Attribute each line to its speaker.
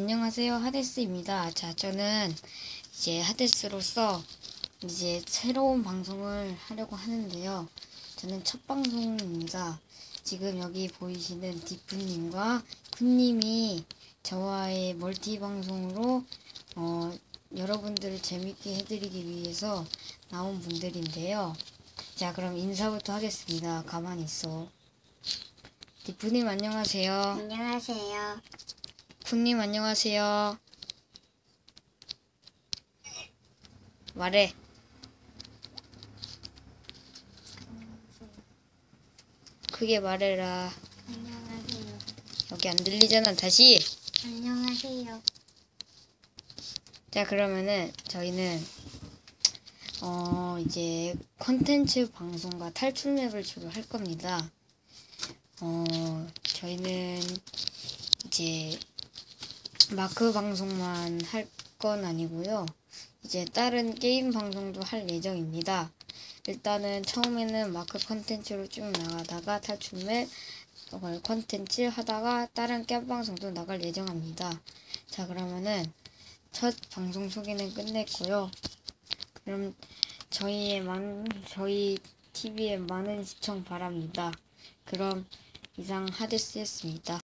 Speaker 1: 안녕하세요. 하데스입니다. 자, 저는 이제 하데스로서 이제 새로운 방송을 하려고 하는데요. 저는 첫 방송입니다. 지금 여기 보이시는 디프님과 쿤님이 저와의 멀티 방송으로 어, 여러분들을 재밌게 해드리기 위해서 나온 분들인데요. 자, 그럼 인사부터 하겠습니다. 가만히 있어. 디프님 안녕하세요.
Speaker 2: 안녕하세요.
Speaker 1: 쿤님 안녕하세요. 말해. 크게 말해라.
Speaker 2: 안녕하세요.
Speaker 1: 여기 안 들리잖아. 다시.
Speaker 2: 안녕하세요.
Speaker 1: 자 그러면은 저희는 어 이제 컨텐츠 방송과 탈출 맵을 주로 할 겁니다. 어 저희는 이제 마크 방송만 할 건 아니고요. 이제 다른 게임 방송도 할 예정입니다. 일단은 처음에는 마크 컨텐츠로 쭉 나가다가 탈출 맵 어, 컨텐츠 하다가 다른 게임 방송도 나갈 예정입니다. 자 그러면은 첫 방송 소개는 끝냈고요. 그럼 저희의 많은 저희 TV의 많은 시청 바랍니다. 그럼 이상 하데스였습니다.